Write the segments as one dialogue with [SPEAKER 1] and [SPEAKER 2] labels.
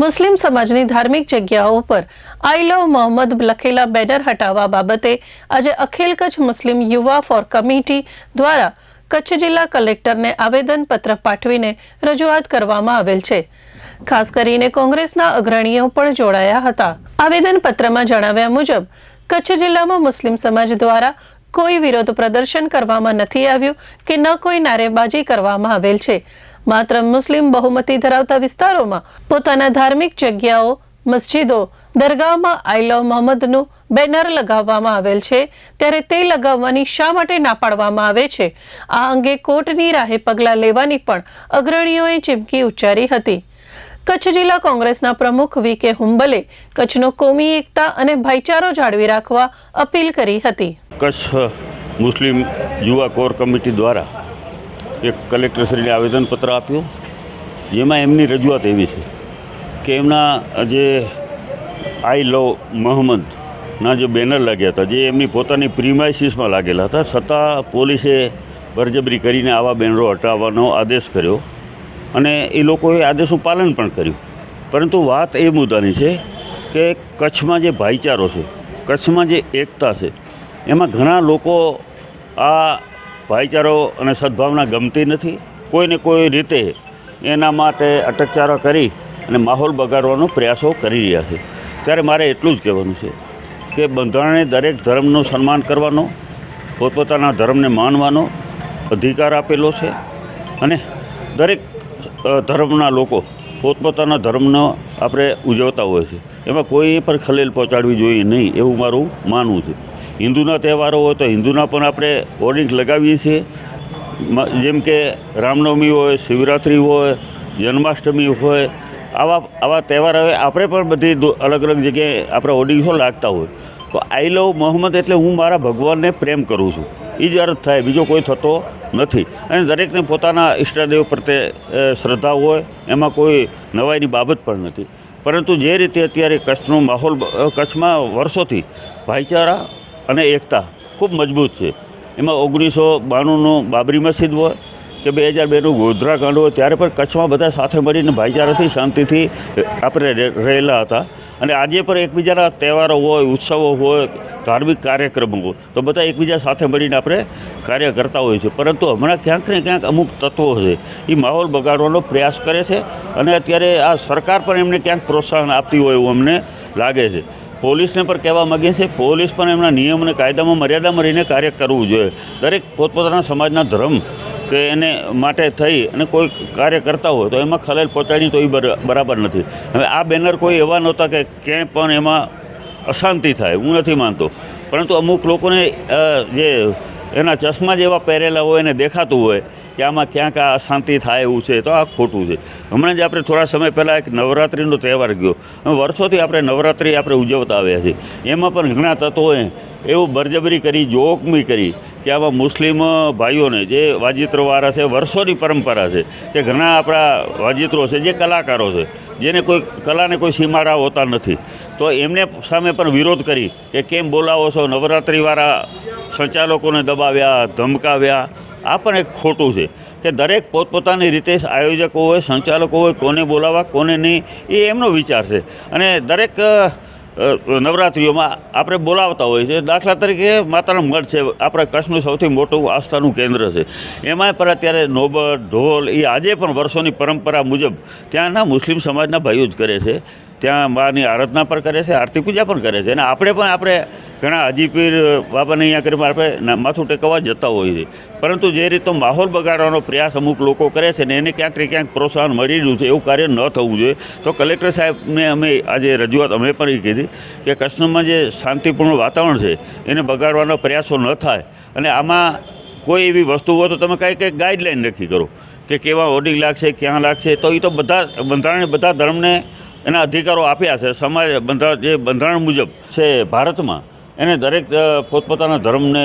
[SPEAKER 1] મુસ્લિમ સમાજની ધાર્મિક જગ્યાઓ પર આઈ લવ મોહમ્મદ લખેલા બેનર હટાવવા બાબતે આજે અખિલ કચ્છ મુસ્લિમ યુવા ફોર કમિટી દ્વારા કચ્છ જિલ્લા કલેક્ટરને આવેદનપત્ર પાઠવીને રજૂઆત કરવામાં આવેલ છે. ખાસ કરીને કોંગ્રેસના અગ્રણીઓ પણ જોડાયા હતા. આવેદનપત્રમાં જણાવ્યા મુજબ, કચ્છ જિલ્લામાં મુસ્લિમ સમાજ દ્વારા કોઈ વિરોધ પ્રદર્શન કરવામાં નથી આવ્યું કે ન કોઈ નારેબાજી કરવામાં આવેલ છે. માત્ર મુસ્લિમ બહુમતી ધરાવતા વિસ્તારોમાં પોતાના ધાર્મિક જગ્યાઓ, મસ્જિદો, દરગાહમાં આઈ લવ મોહમ્મદનું બેનર લગાવવામાં આવેલ છે. ત્યારે તે લગાવવાની શા માટે ના પાડવામાં આવે છે? આ અંગે કોર્ટની રાહે પગલાં લેવાની પણ અગ્રણીઓએ ચીમકી ઉચ્ચારી હતી. કચ્છ જિલ્લા કોંગ્રેસના પ્રમુખ વી કે હુંબલે કચ્છનો કોમી એકતા અને ભાઈચારો જાળવી રાખવા અપીલ કરી હતી.
[SPEAKER 2] કચ્છ મુસ્લિમ યુવા કોર કમિટી દ્વારા એક કલેક્ટરશ્રીને આવેદનપત્ર આપ્યું. જેમાં એમની રજૂઆત એવી છે કે એમના જે આઈ લવ મોહમ્મદના જે બેનર લાગ્યા હતા, જે એમની પોતાની પ્રીમાઇસીસમાં લાગેલા હતા, છતાં પોલીસે બરજબરી કરીને આવા બેનરો હટાવવાનો આદેશ કર્યો અને એ લોકોએ આદેશનું પાલન પણ કર્યું. પરંતુ વાત એ મુદ્દાની છે કે કચ્છમાં જે ભાઈચારો છે, કચ્છમાં જે એકતા છે, એમાં ઘણા લોકો આ ભાઈચારો અને સદભાવના ગમતી નથી. કોઈને કોઈ રીતે એના માટે અટકચારો કરી અને માહોલ બગાડવાનો પ્રયાસો કરી રહ્યા છે. ત્યારે મારે એટલું જ કહેવાનું છે કે બંધારણે દરેક ધર્મનું સન્માન કરવાનો, પોતપોતાના ધર્મને માનવાનો અધિકાર આપેલો છે અને દરેક ધર્મના લોકો પોતપોતાના ધર્મનો આપણે ઉજવતા હોય છે. એમાં કોઈ પણ ખલેલ પહોંચાડવી જોઈએ નહીં એવું મારું માનવું છે. હિન્દુના તહેવારો હોય તો હિન્દુના પણ આપણે હોર્ડિંગ્સ લગાવીએ છીએ. જેમ કે રામનવમી હોય, શિવરાત્રિ હોય, જન્માષ્ટમી હોય, આવા આવા તહેવાર હવે આપણે પણ બધી અલગ અલગ જગ્યાએ આપણે હોર્ડિંગ્સો લાગતા હોય. તો આઈ લવ મોહમ્મદ એટલે હું મારા ભગવાનને પ્રેમ કરું છું. એ જ અર્થ થાય, બીજો કોઈ થતો નથી. અને દરેકને પોતાના ઈષ્ટદેવ પ્રત્યે શ્રદ્ધા હોય, એમાં કોઈ નવાઈની બાબત પણ નથી. પરંતુ જે રીતે અત્યારે કચ્છનો માહોલ કચ્છમાં વર્ષોથી ભાઈચારા અને એકતા ખૂબ મજબૂત છે. એમાં ઓગણીસો બાણુંનું બાબરી મસ્જિદ હોય કે બે હજાર બેનું ગોધરા કાંડ હોય ત્યારે પણ કચ્છમાં બધા સાથે મળીને ભાઈચારાથી, શાંતિથી આપણે રહે- રહેલા હતા. અને આજે પણ એકબીજાના તહેવારો હોય, ઉત્સવો હોય, ધાર્મિક કાર્યક્રમો હોય, તો બધા એકબીજા સાથે મળીને આપણે કાર્ય કરતા હોઈએ છીએ. પરંતુ હમણાં ક્યાંક ને ક્યાંક અમુક તત્વો છે એ માહોલ બગાડવાનો પ્રયાસ કરે છે અને અત્યારે આ સરકાર પણ એમને ક્યાંક પ્રોત્સાહન આપતી હોય એવું અમને લાગે છે. પોલીસને પણ કહેવા માગીએ છીએ, પોલીસ પણ એમના નિયમ અને કાયદામાં મર્યાદામાં રહીને કાર્ય કરવું જોઈએ. દરેક પોતપોતાના સમાજના ધર્મ કે એને માટે થઈ અને કોઈ કાર્ય કરતા હોય તો એમાં ખલેલ પહોંચાડી તો એ બર- બરાબર નથી. હવે આ બેનર કોઈ એવા નહોતા કે ક્યાંય પણ એમાં અશાંતિ થાય, હું નથી માનતો. પરંતુ અમુક લોકોને જે એના ચશ્મા જેવા પહેરેલા હોય એને દેખાતું હોય કે આમાં ક્યાંક આ અશાંતિ થાય એવું છે, તો આ ખોટું છે. હમણાં જ આપણે થોડા સમય પહેલાં એક નવરાત્રિનો તહેવાર ગયો. વર્ષોથી આપણે નવરાત્રિ આપણે ઉજવતા આવ્યા છીએ. એમાં પણ ઘણા તત્વોએ એવું બરજબરી કરી જોકમી કરી કે આમાં મુસ્લિમ ભાઈઓને જે વાજિત્રોવાળા છે, વર્ષોની પરંપરા છે, કે ઘણા આપણા વાજિત્રો છે, જે કલાકારો છે, જેને કોઈ કલાને કોઈ સીમાડા હોતા નથી. તો એમને સામે પણ વિરોધ કરી કે કેમ બોલાવો છો નવરાત્રિવાળા સંચાલકોને દબાવ્યા, ધમકાવ્યા, આ પણ એક ખોટું છે કે દરેક પોતપોતાની રીતે આયોજકો હોય, સંચાલકો હોય, કોને બોલાવવા, કોને નહીં, એ એમનો વિચાર છે. અને દરેક નવરાત્રિઓમાં આપણે બોલાવતા હોઈએ છીએ. દાખલા તરીકે માતાના મઠ છે, આપણા કચ્છનું સૌથી મોટું આસ્થાનું કેન્દ્ર છે. એમાંય પણ અત્યારે નોબત, ઢોલ, એ આજે પણ વર્ષોની પરંપરા મુજબ ત્યાંના મુસ્લિમ સમાજના ભાઈઓ જ કરે છે. ત્યાં માની આરાધના પણ કરે છે, આરતી પૂજા પણ કરે છે. અને આપણે પણ આપણે ઘણા હાજીપીર બાબાને અહીંયા કરીને આપણે માથું ટેકવવા જતા હોઈએ છીએ. પરંતુ જે રીતનો માહોલ બગાડવાનો પ્રયાસ અમુક લોકો કરે છે ને એને ક્યાંક ને ક્યાંક પ્રોત્સાહન મળી રહ્યું છે, એવું કાર્ય ન થવું જોઈએ. તો કલેક્ટર સાહેબને અમે આજે રજૂઆત અમે પણ એ કીધી કે કચ્છમાં જે શાંતિપૂર્ણ વાતાવરણ છે, એને બગાડવાનો પ્રયાસો ન થાય. અને આમાં કોઈ એવી વસ્તુ હોય તો તમે કાંઈ કંઈક ગાઈડલાઈન નક્કી કરો કે કેવા હોર્ડિંગ લાગશે, ક્યાં લાગશે, તો એ તો બધા બંધારણે બધા ધર્મને એના અધિકારો આપ્યા છે, સમાજ બંધારણ જે બંધારણ મુજબ છે ભારતમાં, એને દરેક પોતપોતાના ધર્મને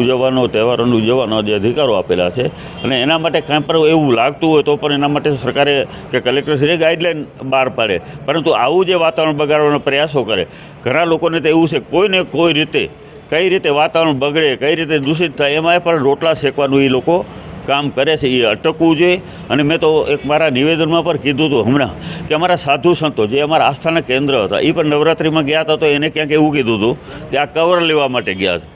[SPEAKER 2] ઉજવવાનો, તહેવારોને ઉજવવાનો જે અધિકારો આપેલા છે. અને એના માટે કાંઈ પણ એવું લાગતું હોય તો પણ એના માટે સરકારે કે કલેક્ટરશ્રીએ ગાઈડલાઇન બહાર પાડે. પરંતુ આવું જે વાતાવરણ બગાડવાનો પ્રયાસો કરે, ઘણા લોકોને તો એવું છે, કોઈને કોઈ રીતે, કઈ રીતે વાતાવરણ બગડે, કઈ રીતે દૂષિત થાય એમાં પણ રોટલા શેકવાનું એ લોકો કામ કરે છે, એ અટકવું જોઈએ. અને મેં તો એક મારા નિવેદનમાં પણ કીધું હતું હમણાં કે અમારા સાધુ સંતો જે અમારા આસ્થાના કેન્દ્ર હતા, એ પણ નવરાત્રિમાં ગયા હતા તો એને ક્યાંક એવું કીધું હતું કે આ કવર લેવા માટે ગયા છે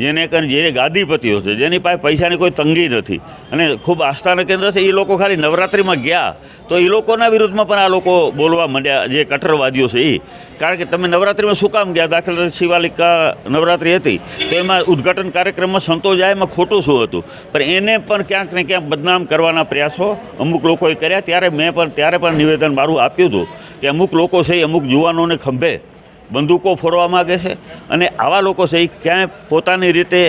[SPEAKER 2] જેને કારણે જે ગાદીપતિઓ છે, જેની પાસે પૈસાની કોઈ તંગી નથી. અને ખૂબ આસ્થાના કેન્દ્ર છે એ લોકો ખાલી નવરાત્રિમાં ગયા. તો એ લોકોના વિરુદ્ધમાં પણ આ લોકો બોલવા માંડ્યા, જે કટ્ટરવાદીઓ છે એ કારણ કે તમે નવરાત્રિમાં શું કામ ગયા? દાખલા તરીકે શિવાલિકા નવરાત્રિ હતી. તો એમાં ઉદ્ઘાટન કાર્યક્રમમાં સંતો જાય, એમાં ખોટું શું હતું? પણ એને પણ ક્યાંક ને ક્યાંક બદનામ કરવાના પ્રયાસો અમુક લોકોએ કર્યા. ત્યારે મેં પણ, ત્યારે પણ નિવેદન મારું આપ્યું હતું કે અમુક લોકો છે અમુક યુવાનોને ખંભે. બંદૂકો ફોડવા માગે છે અને આવા લોકો છે એ ક્યાંય પોતાની રીતે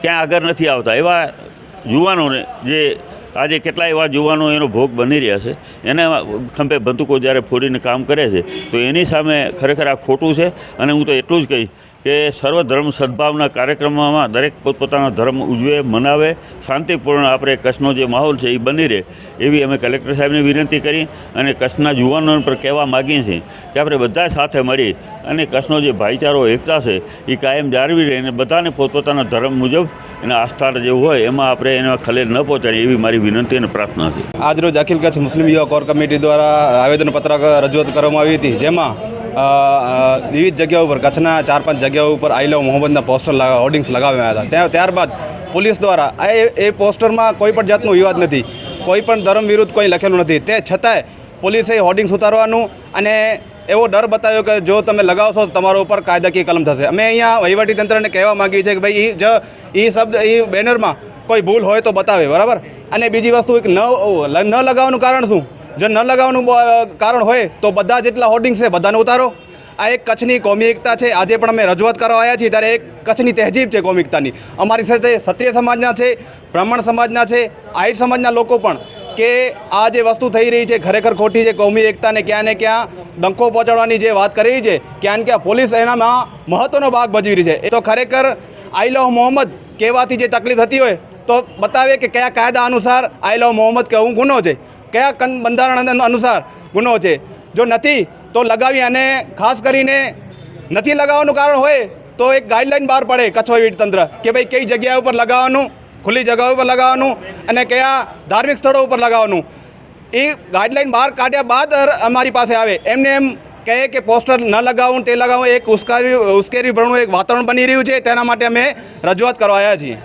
[SPEAKER 2] ક્યાંય આગળ નથી આવતા. એવા યુવાનોને જે આજે કેટલા એવા યુવાનો એનો ભોગ બની રહ્યા છે, એને ખંભે બંદૂકો જ્યારે ફોડીને કામ કરે છે, તો એની સામે ખરેખર આ ખોટું છે અને હું તો એટલું જ કહીશ કે સર્વધર્મ સદભાવના કાર્યક્રમોમાં દરેક પોતપોતાનો ધર્મ ઉજવે, મનાવે, શાંતિપૂર્ણ આપણે કચ્છનો જે માહોલ છે એ બની રહે એવી અમે કલેક્ટર સાહેબને વિનંતી કરી અને કચ્છના યુવાનો પર કહેવા માગીએ છીએ કે આપણે બધા સાથે મળી અને કચ્છનો જે ભાઈચારો, એકતા છે એ કાયમ જાળવી રહે અને બધાને પોતપોતાના ધર્મ મુજબ એના આસ્થા જે હોય એમાં આપણે એના ખલેલ ન પહોંચાડીએ એવી મારી વિનંતી અને પ્રાર્થના છે.
[SPEAKER 3] આજરોજ અખિલ કચ્છ મુસ્લિમ યુવા કોર કમિટી દ્વારા આવેદનપત્ર રજૂઆત કરવામાં આવી હતી, જેમાં વિવિધ જગ્યાઓ ઉપર, કચ્છના ચાર પાંચ જગ્યાઓ ઉપર આઈ લવ મોહમ્મદના પોસ્ટર હોર્ડિંગ્સ લગાવ્યા હતા. ત્યાં, ત્યારબાદ પોલીસ દ્વારા, આ એ પોસ્ટરમાં કોઈ પણ જાતનો વિવાદ નથી. કોઈ પણ ધર્મ વિરુદ્ધ કોઈ લખેલું નથી. તે છતાંય પોલીસે હોર્ડિંગ્સ ઉતારવાનું અને એવો ડર બતાવ્યો કે જો તમે લગાવશો તો તમારા ઉપર કાયદાકીય કલમ થશે. અમે અહીંયા વહીવટી તંત્રને કહેવા માગીએ છીએ કે ભાઈ એ જ એ શબ્દ એ બેનરમાં કોઈ ભૂલ હોય તો બતાવે, બરાબર? અને બીજી વસ્તુ એક ન ન લગાવવાનું કારણ શું? જો ન લગાવવાનું કારણ હોય તો બધા જેટલા હોર્ડિંગ્સ છે બધાને ઉતારો. આ એક કચ્છની કોમી એકતા છે. આજે પણ અમે રજૂઆત કરવા આવ્યા છીએ ત્યારે એક કચ્છની તહેજીબ છે કોમિકતાની અમારી સાથે ક્ષત્રિય સમાજના છે, બ્રાહ્મણ સમાજના છે આહિર સમાજના લોકો પણ કે આ જે વસ્તુ થઈ રહી છે, ખરેખર ખોટી છે, કોમી એકતાને ક્યાં ને ક્યાં ડંકો પહોંચાડવાની જે વાત કરી છે, ક્યાં ક્યાં પોલીસ એનામાં મહત્ત્વનો ભાગ ભજવી રહી છે. એ તો ખરેખર આઈ લવ મોહમ્મદ કહેવાથી જે તકલીફ થતી હોય, તો બતાવે કે કયા કાયદા અનુસાર આઈ લવ મોહમ્મદ કહેવું ગુનો છે. કયા બંધારણ અનુસાર ગુનો છે. જો નથી, તો લગાવી અને ખાસ કરીને નથી લગાવવાનું કારણ હોય, તો એક ગાઈડલાઈન બહાર પડે કચ્છ તંત્ર કે ભાઈ કઈ જગ્યા ઉપર લગાવવાનું ખુલ્લી જગ્યાઓ ઉપર લગાવવાનું અને કયા ધાર્મિક સ્થળો ઉપર લગાવવાનું. એ ગાઈડલાઇન બહાર કાઢ્યા બાદ અમારી પાસે આવે. એમને એમ કહે કે પોસ્ટર ન લગાવવું તે લગાવવું એક ઉશ્કેરી ઉશ્કેરીભરણું એક વાતાવરણ બની રહ્યું છે, તેના માટે અમે રજૂઆત કરવા આવ્યા છીએ.